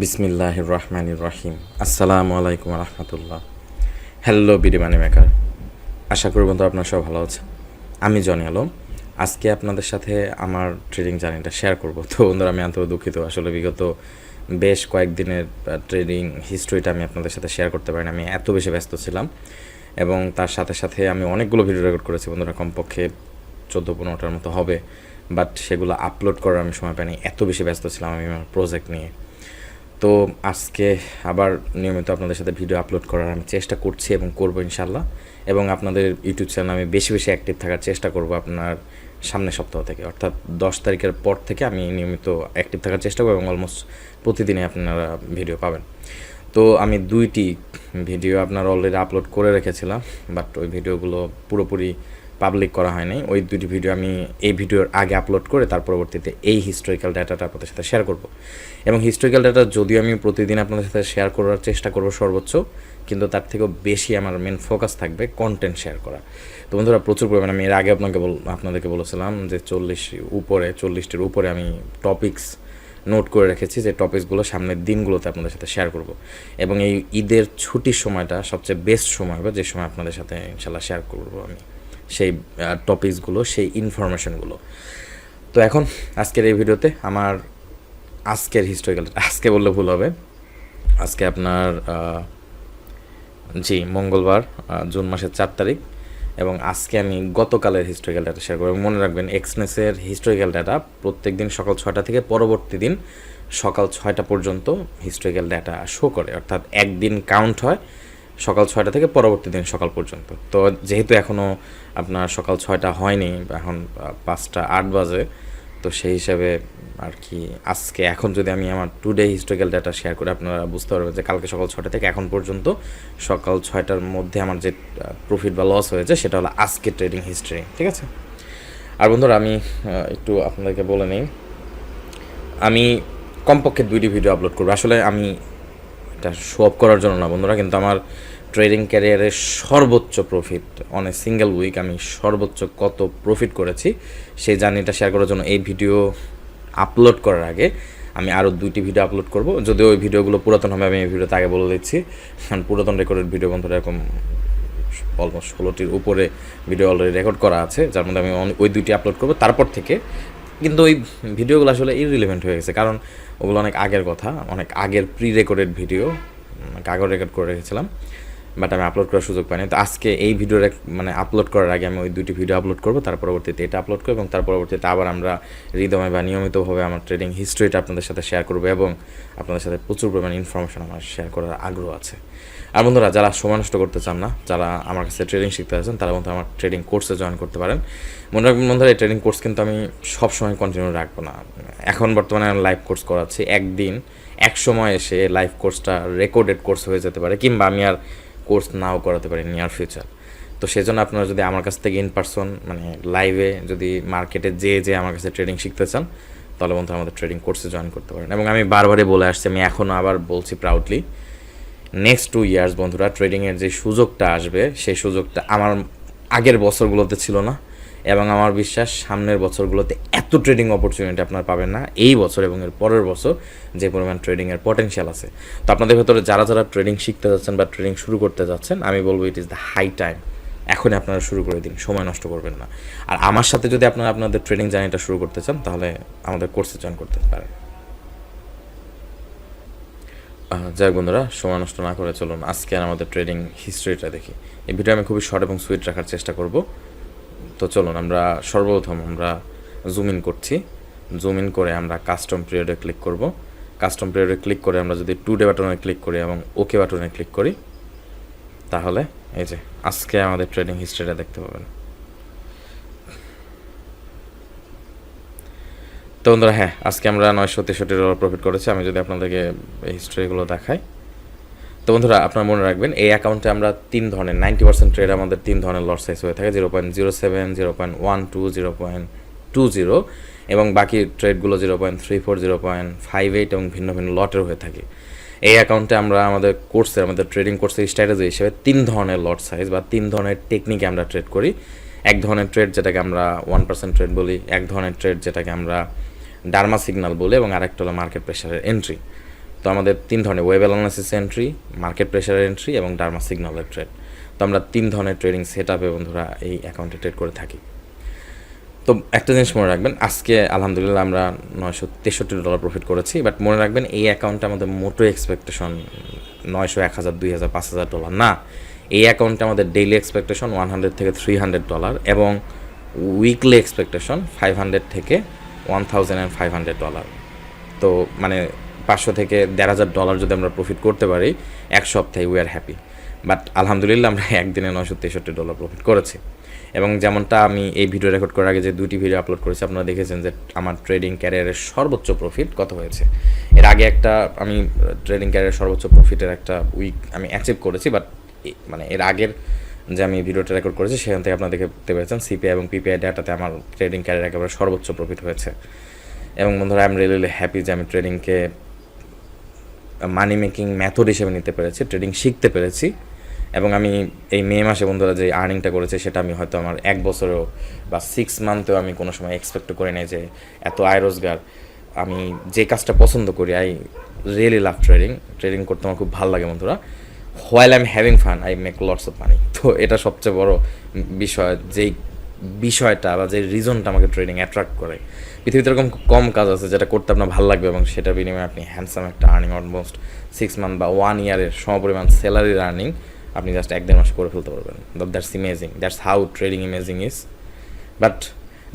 বিসমিল্লাহ রহমান রহিম। আসসালামু আলাইকুম রহমতুল্লাহ হ্যালো বিডি মানি মেকার আশা করি বন্ধু আপনার সব ভালো আছে আমি জনি আলম। আজকে আপনাদের সাথে আমার ট্রেডিং জার্নিটা শেয়ার করব। তো বন্ধুরা, আমি আন্তরিক দুঃখিত। আসলে বিগত বেশ কয়েকদিনের ট্রেডিং হিস্ট্রিটা আমি আপনাদের সাথে শেয়ার করতে পারিনি। আমি এত বেশি ব্যস্ত ছিলাম। এবং তার সাথে সাথে আমি অনেকগুলো ভিডিও রেকর্ড করেছি। বন্ধুরা, কমপক্ষে চোদ্দ পনেরোটার মতো হবে। বাট সেগুলো আপলোড করার আমি সময় পাইনি। এত বেশি ব্যস্ত ছিলাম আমি আমার প্রজেক্ট নিয়ে। তো আজকে আবার নিয়মিত আপনাদের সাথে ভিডিও আপলোড করার আমি চেষ্টা করছি এবং করব ইনশাল্লাহ এবং আপনাদের ইউটিউব চ্যানেল আমি বেশি বেশি অ্যাক্টিভ থাকার চেষ্টা করব আপনার সামনের সপ্তাহ থেকে। অর্থাৎ দশ তারিখের পর থেকে আমি নিয়মিত অ্যাক্টিভ থাকার চেষ্টা করব এবং অলমোস্ট প্রতিদিনই আপনারা ভিডিও পাবেন। তো আমি দুইটি ভিডিও আপনার অলরেডি আপলোড করে রেখেছিলাম বাট ওই ভিডিওগুলো পুরোপুরি পাবলিক করা হয়নি ওই দুটি ভিডিও আমি এই ভিডিওর আগে আপলোড করে তার পরবর্তীতে এই হিস্টোরিক্যাল ডাটাটা আপনাদের সাথে শেয়ার করব। এবং হিস্টোরিক্যাল ডাটা যদিও আমি প্রতিদিন আপনাদের সাথে শেয়ার করার চেষ্টা করব সর্বোচ্চ, কিন্তু তার থেকেও বেশি আমার মেন ফোকাস থাকবে কন্টেন্ট শেয়ার করা। তো বন্ধুরা, প্রচুর পরিমাণে আমি এর আগে আপনাকে আপনাদেরকে বলেছিলাম যে চল্লিশ উপরে, চল্লিশটির উপরে আমি টপিকস নোট করে রেখেছি যে টপিকসগুলো সামনের দিনগুলোতে আপনাদের সাথে শেয়ার করব। এবং এই ঈদের ছুটির সময়টা সবচেয়ে বেস্ট সময় হবে যে সময় আপনাদের সাথে ইনশাল্লাহ শেয়ার করব আমি। সেই টপিকসগুলো সেই ইনফরমেশনগুলো তো এখন আজকের এই ভিডিওতে আমার আজকের হিস্টোরিক্যাল আজকে বললে ভুল হবে। আজকে আপনার জি, মঙ্গলবার জুন মাসের চার তারিখ এবং আজকে আমি গতকালের হিস্টোরিক্যাল ডাটা শেয়ার করব। মনে রাখবেন এক্সনেসের হিস্টোরিক্যাল ডাটা প্রত্যেক দিন সকাল ছয়টা থেকে পরবর্তী দিন সকাল ছয়টা পর্যন্ত হিস্টোরিক্যাল ডাটা শো করে। অর্থাৎ একদিন কাউন্ট হয় সকাল ছয়টা থেকে পরবর্তী দিন সকাল পর্যন্ত। তো যেহেতু এখনও আপনার সকাল ছয়টা হয়নি এখন পাঁচটা আট বাজে, তো সেই হিসাবে আর কি আজকে, এখন যদি আমি আমার টুডে হিস্টোরিক্যাল ডাটা শেয়ার করে, আপনারা বুঝতে পারবেন যে কালকে সকাল ছয়টা থেকে এখন পর্যন্ত সকাল ছয়টার মধ্যে আমার যে প্রফিট বা লস হয়েছে, সেটা হলো আজকে ট্রেডিং হিস্ট্রি ঠিক আছে? আর বন্ধুরা, আমি একটু আপনাদেরকে বলে নিই। আমি কমপক্ষে দুইটি ভিডিও আপলোড করব। আসলে আমি এটা শো অফ করার জন্য না, বন্ধুরা। কিন্তু আমার ট্রেডিং ক্যারিয়ারের সর্বোচ্চ profit on a single week আমি সর্বোচ্চ কত প্রফিট করেছি, সেই জার্নিটা শেয়ার করার জন্য এই ভিডিও আপলোড করার আগে আমি আরও দুইটি ভিডিও আপলোড করব। যদিও ওই ভিডিওগুলো পুরাতন হবে, আমি এই ভিডিওতে আগে বলে দিচ্ছি। কারণ পুরাতন রেকর্ডের ভিডিও বন্ধুরা, এরকম অলমোস্ট ষোলোটির উপরে ভিডিও অলরেডি রেকর্ড করা আছে, যার মধ্যে আমি ওই দুইটি আপলোড করব। তারপর থেকে কিন্তু ওই ভিডিওগুলো আসলে ইরিলেভেন্ট হয়ে গেছে। কারণ ওগুলো অনেক আগের কথা, অনেক আগের প্রি রেকর্ডেড ভিডিও কাগজ রেকর্ড করে রেখেছিলাম। বাট আমি আপলোড করার সুযোগ পাইনি। তো আজকে এই ভিডিও মানে আপলোড করার আগে আমি ওই দুটি ভিডিও আপলোড করব, তার পরবর্তীতে এটা আপলোড করব এবং তার পরবর্তীতে আবার আমরা হৃদয় বা নিয়মিতভাবে আমার ট্রেডিং হিস্ট্রিটা আপনাদের সাথে শেয়ার করব এবং আপনাদের সাথে প্রচুর পরিমাণ ইনফরমেশন আমার শেয়ার করার আগ্রহ আছে। আর বন্ধুরা, যারা সময় নষ্ট করতে চান না, যারা আমার কাছে ট্রেডিং শিখতে আছেন তারা বন্ধু আমার ট্রেডিং কোর্সে জয়েন করতে পারেন। মনে রাখবেন বন্ধুরা, এই ট্রেডিং কোর্স কিন্তু আমি সবসময় কন্টিনিউ রাখব না। এখন বর্তমানে আমি লাইভ কোর্স করাচ্ছি, একদিন, এক সময় এসে লাইভ কোর্সটা রেকর্ডেড কোর্স হয়ে যেতে পারে, কিংবা আমি আর কোর্স নাও করাতে পারি নিয়ার ফিউচার তো সেজন্য আপনারা যদি আমার কাছ থেকে ইন পার্সন মানে লাইভে যদি মার্কেটে যে যে আমার কাছে ট্রেডিং শিখতে চান, তাহলে বন্ধু আমাদের ট্রেডিং কোর্সে জয়েন করতে পারেন। এবং আমি বারবারই বলে আসছি, আমি এখনও আবার বলছি প্রাউডলি নেক্সট টু ইয়ার্স বন্ধুরা ট্রেডিংয়ের যে সুযোগটা আসবে, সেই সুযোগটা আমার আগের বছরগুলোতে ছিল না এবং আমার বিশ্বাস সামনের বছরগুলোতে এত ট্রেডিং অপরচুনিটি আপনারা পাবেন না। এই বছর এবং এর পরের বছর যে পরিমাণ ট্রেডিংয়ের পটেনশিয়াল আছে। তো আপনাদের ভেতরে যারা যারা ট্রেডিং শিখতে যাচ্ছেন বা ট্রেডিং শুরু করতে যাচ্ছেন, আমি বলব it is the high time এখনই আপনারা শুরু করে দিন, সময় নষ্ট করবেন না। আর আমার সাথে যদি আপনারা আপনাদের ট্রেডিং জার্নিটা শুরু করতে চান, তাহলে আমাদের কোর্সে জয়েন করতে পারেন। যাই বন্ধুরা, সময় নষ্ট না করে চলুন। আজকে আমাদের ট্রেডিং হিস্ট্রিটা দেখি। এই ভিডিও আমি খুবই শর্ট এবং সুইট রাখার চেষ্টা করব। তো চলুন, আমরা সর্বপ্রথম আমরা জুম ইন করছি। জুম ইন করে আমরা কাস্টম পিরিয়ডে ক্লিক করব। কাস্টম পিরিয়ডে ক্লিক করে আমরা যদি টু ডে বাটনে ক্লিক করি এবং ওকে বাটনে ক্লিক করি, তাহলে এই যে আজকে আমাদের ট্রেডিং হিস্ট্রিটা দেখতে পাবেন। তো বন্ধুরা হ্যাঁ আজকে আমরা নয়শো তেষট্টি ডলার প্রফিট করেছি। আমি যদি আপনাদেরকে হিস্ট্রিগুলো দেখাই। তো বন্ধুরা, আপনারা মনে রাখবেন, এই অ্যাকাউন্টে আমরা তিন ধরনের নাইনটি পার্সেন্ট ট্রেড আমাদের তিন ধরনের লট সাইজ হয়ে থাকে zero point zero seven zero point one two zero point two zero এবং বাকি ট্রেডগুলো zero point three four zero point five eight এবং ভিন্ন ভিন্ন লটের হয়ে থাকে। এই অ্যাকাউন্টে আমরা আমাদের কোর্সে আমাদের ট্রেডিং কোর্সের স্ট্র্যাটেজি হিসেবে তিন ধরনের লট সাইজ বা তিন ধরনের টেকনিকে আমরা ট্রেড করি। এক ধরনের ট্রেড যেটাকে আমরা ওয়ান পার্সেন্ট ট্রেড বলি, এক ধরনের ট্রেড যেটাকে আমরা ডার্মা সিগনাল বলি, এবং আরেকটা হলো মার্কেট প্রেশারের এন্ট্রি তো আমাদের তিন ধরনের wave analysis entry market pressure entry এবং ডার্মা সিগনালের ট্রেড তো আমরা তিন ধরনের ট্রেডিং সেট আপে বন্ধুরা এই অ্যাকাউন্টে ট্রেড করে থাকি। তো একটা জিনিস মনে রাখবেন, আজকে আলহামদুলিল্লাহ আমরা নয়শো তেষট্টি ডলার প্রফিট করেছি বাট মনে রাখবেন এই অ্যাকাউন্টে আমাদের মোটো এক্সপেকটেশন নয়শো এক হাজার, দুই হাজার, পাঁচ হাজার ডলার না, এই অ্যাকাউন্টে আমাদের ডেইলি এক্সপেকটেশন ওয়ান হান্ড্রেড থেকে থ্রি হান্ড্রেড ডলার এবং উইকলি এক্সপেকটেশন ফাইভ হান্ড্রেড থেকে one thousand and five hundred dollar তো মানে পাঁচশো থেকে দেড় হাজার ডলার যদি আমরা প্রফিট করতে পারি, এক সপ্তাহে উই আর হ্যাপি বাট আলহামদুলিল্লাহ আমরা একদিনে নয়শো তেষট্টি ডলার প্রফিট করেছি। এবং যেমনটা আমি এই ভিডিও রেকর্ড করার আগে যে দুটি ভিডিও আপলোড করেছি, আপনারা দেখেছেন যে আমার ট্রেডিং ক্যারিয়ারের সর্বোচ্চ প্রফিট কত হয়েছে। এর আগে একটা আমি ট্রেডিং ক্যারিয়ারের সর্বোচ্চ প্রফিটের একটা উইক আমি অ্যাচিভ করেছি বাট মানে এর আগের যে আমি ভিডিওটা রেকর্ড করেছি, সেখান থেকে আপনারা দেখতে পেরেছেন সিপিআই এবং পিপিআই ডাটাতে আমার ট্রেডিং ক্যারিয়ার একেবারে সর্বোচ্চ প্রফিট হয়েছে। এবং বন্ধুরা আই এম রিয়েলি হ্যাপি যে আমি ট্রেডিংকে মানি মেকিং মেথড হিসেবে নিতে পেরেছি ট্রেডিং শিখতে পেরেছি। এবং আমি এই মে মাসে বন্ধুরা যে আর্নিংটা করেছে, সেটা আমি হয়তো আমার এক বছরেও বা সিক্স মান্থেও আমি কোনো সময় এক্সপেক্ট করি নাই যে এত আয় রোজগার। আমি যে কাজটা পছন্দ করি I really love trading trading করতে আমার খুব ভালো লাগে বন্ধুরা। While I am having fun I make lots of money তো এটা সবচেয়ে বড় বিষয়, যেই বিষয়টা বা যে রিজনটা আমাকে ট্রেডিং অ্যাট্রাক্ট করে। পৃথিবীতে এরকম কম কাজ আছে যেটা করতে আপনার ভালো লাগবে এবং সেটা বিনিময়ে আপনি হ্যান্ডসাম একটা আর্নিং অলমোস্ট সিক্স মান্থ বা ওয়ান ইয়ারের সমপরিমাণ স্যালারির আর্নিং আপনি জাস্ট এক দেড় মাস করে ফেলতে পারবেন। That's amazing that's how trading amazing is but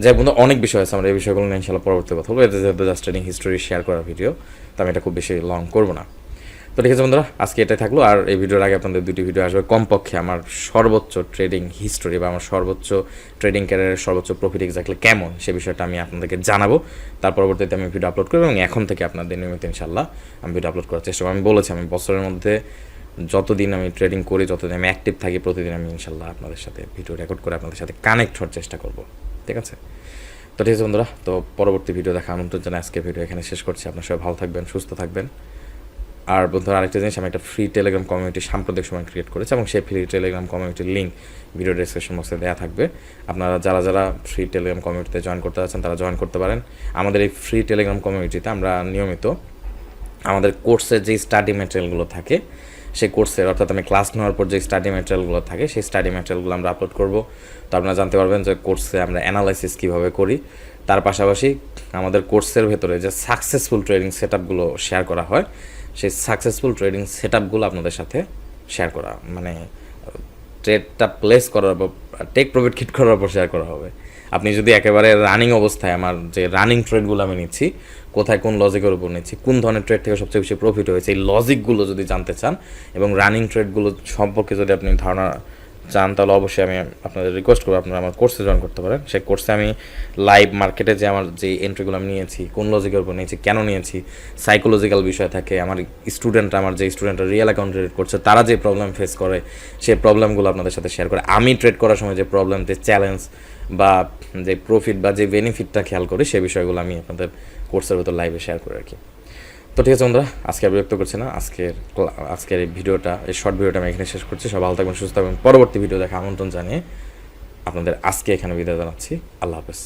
যাই বন্ধু, অনেক বিষয় আছে, আমরা এই বিষয়গুলো নিয়ে ইনশাল্লাহ পরবর্তী কথা বলব। এতে জাস্ট ট্রেডিং হিস্টোরি শেয়ার করার ভিডিও তো আমি এটা খুব বেশি লং করব না। তো ঠিক আছে বন্ধুরা, আজকে এটাই থাকল। আর এই ভিডিওর আগে আপনাদের দুটি ভিডিও আসবে কমপক্ষে আমার সর্বোচ্চ ট্রেডিং হিস্টোরি বা আমার সর্বোচ্চ ট্রেডিং ক্যারিয়ারের সর্বোচ্চ প্রফিট এক্স্যাক্টলি কেমন সে বিষয়টা আমি আপনাদেরকে জানাব। তার পরবর্তীতে আমি ভিডিও আপলোড করব এবং এখন থেকে আপনাদের নিয়মিত ইনশাল্লাহ আমি ভিডিও আপলোড করার চেষ্টা করব। আমি বলেছি, আমি বছরের মধ্যে যতদিন আমি ট্রেডিং করি, যতদিন আমি অ্যাক্টিভ থাকি, প্রতিদিন আমি ইনশাল্লাহ আপনাদের সাথে ভিডিও রেকর্ড করে আপনাদের সাথে কানেক্ট হওয়ার চেষ্টা করব। ঠিক আছে? তো ঠিক আছে বন্ধুরা, তো পরবর্তী ভিডিও দেখা আমন্ত্রণ জানাই। আজকে ভিডিও এখানে শেষ করছি। আপনার সবাই ভালো থাকবেন, সুস্থ থাকবেন। আর বন্ধুরা, আরেকটা জিনিস, আমি একটা ফ্রি টেলিগ্রাম কমিউনিটি সাম্প্রতিক সময় ক্রিয়েট করেছি এবং সেই ফ্রি টেলিগ্রাম কমিউনিটির লিঙ্ক ভিডিও ডিসক্রিপশন বক্সে দেওয়া থাকবে। আপনারা যারা যারা ফ্রি টেলিগ্রাম কমিউনিটিতে জয়েন করতে যাচ্ছেন, তারা জয়েন করতে পারেন। আমাদের এই ফ্রি টেলিগ্রাম কমিউনিটিতে আমরা নিয়মিত আমাদের কোর্সের যে স্টাডি ম্যাটেরিয়ালগুলো থাকে, সেই কোর্সের অর্থাৎ আমি ক্লাস নেওয়ার পর যে স্টাডি ম্যাটেরিয়ালগুলো থাকে, সেই স্টাডি ম্যাটেরিয়ালগুলো আমরা আপলোড করব। তো আপনারা জানতে পারবেন যে কোর্সে আমরা অ্যানালাইসিস কীভাবে করি। তার পাশাপাশি আমাদের কোর্সের ভেতরে যে সাকসেসফুল ট্রেনিং সেট শেয়ার করা হয় সেই সাকসেসফুল ট্রেডিং সেট আপগুলো আপনাদের সাথে শেয়ার করা মানে ট্রেডটা প্লেস করার পর টেক প্রফিট কিট করার পর শেয়ার করা হবে। আপনি যদি একেবারে রানিং অবস্থায়, আমার যে রানিং ট্রেডগুলো আমি নিচ্ছি, কোথায় কোন লজিকের উপর নিচ্ছি, কোন ধরনের ট্রেড থেকে সবচেয়ে বেশি প্রফিট হয়েছে, এই লজিকগুলো যদি জানতে চান, এবং রানিং ট্রেডগুলো সম্পর্কে যদি আপনি ধারণা চান, তাহলে অবশ্যই আমি আপনাদের রিকোয়েস্ট করব, আপনারা আমার কোর্সে জয়েন করতে পারেন। সেই কোর্সে আমি লাইভ মার্কেটে যে আমার যে এন্ট্রিগুলো আমি নিয়েছি, কোন লজিকের উপর নিয়েছি, কেন নিয়েছি সাইকোলজিক্যাল বিষয় থাকে, আমার স্টুডেন্টরা আমার যে স্টুডেন্টরা রিয়েল অ্যাকাউন্ট ট্রেড করছে, তারা যে প্রবলেম ফেস করে সেই প্রবলেমগুলো আপনাদের সাথে শেয়ার করে। আমি ট্রেড করার সময় যে প্রবলেম যে চ্যালেঞ্জ বা যে প্রফিট বা যে বেনিফিটটা খেয়াল করি সেই বিষয়গুলো আমি আপনাদের কোর্সের ভেতর লাইভে শেয়ার করে রাখি তো ঠিক আছে বন্ধুরা, আজকে আর বিরক্ত করছি না। আজকের আজকের এই ভিডিওটা, এই শর্ট ভিডিওটা আমি এখানে শেষ করছি। সব ভালো থাকবেন, সুস্থ থাকবেন। পরবর্তী ভিডিও দেখা আমন্ত্রণ জানিয়ে আপনাদের আজকে এখানে বিদায় জানাচ্ছি। আল্লাহ হাফেজ।